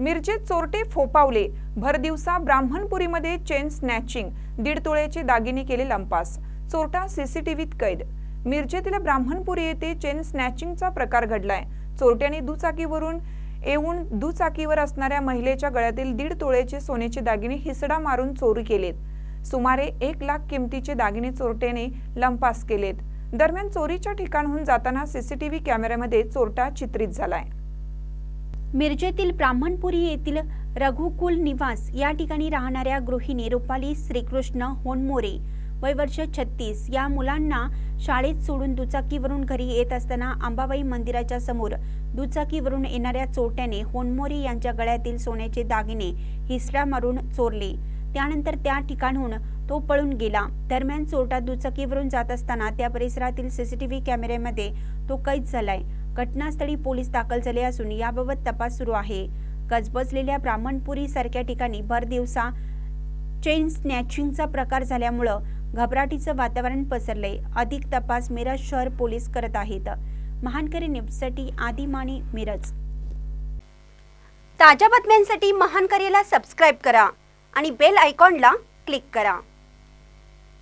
मिरजेत चोरटे फोपावले भरदिवसा ब्राह्मणपुरीमध्ये chain snatching. दीड तोळ्याचे दागिने केले लंपास. चोरटा सीसीटीव्हीत कैद. मिरजेतील ब्राह्मणपुरी येथे चेन स्नॅचिंगचा प्रकार घडलाय. चोरट्याने दुचाकीवरून येऊन दुचाकीवर असणाऱ्या महिलेच्या गळ्यातील दीड तोळ्याचे सोन्याचे दागिने हिसडा मारून चोरी केलेत. सुमारे एक लाख किमतीचे दागिने चोरट्याने लंपास केलेत. दरम्यान चोरीच्या ठिकाणहून जाताना सीसीटीव्ही कॅमेऱ्यामध्ये चोरटा चित्रित झालाय. मिरजेतील ब्राह्मणपुरी येथील रघुकुल निवास या ठिकाणी राहणाऱ्या गृहिणी रुपाली श्रीकृष्ण होनमोरे वय वर्ष छत्तीस. या मुलांना शाळेत सोडून दुचाकीवरून घरी येत असताना अंबाबाई मंदिराच्या समोर दुचाकीवरून येणाऱ्या चोरट्याने होनमोरे यांच्या गळ्यातील सोन्याचे दागिने हिसरा मारून चोरले. त्यानंतर त्या ठिकाणहून तो पळून गेला. दरम्यान चोरटा दुचाकीवरून जात असताना त्या परिसरातील सीसीटीव्ही कॅमेऱ्यामध्ये तो कैद झालाय. घटनास्थळी पोलीस दाखल झाले असून याबाबत तपास सुरू आहे. गजबजलेल्या ब्राह्मणपुरी सारख्या ठिकाणी भर दिवसा चेन स्नॅचिंगचा प्रकार झाल्यामुळं घबराटीचं वातावरण पसरले अधिक तपास मिरज शहर पोलीस करत आहेत. महानकरी न्यूजसाठी आदी मिरज. ताज्या बातम्यांसाठी महानकरीला सबस्क्राईब करा आणि बेल आयकॉनला क्लिक करा.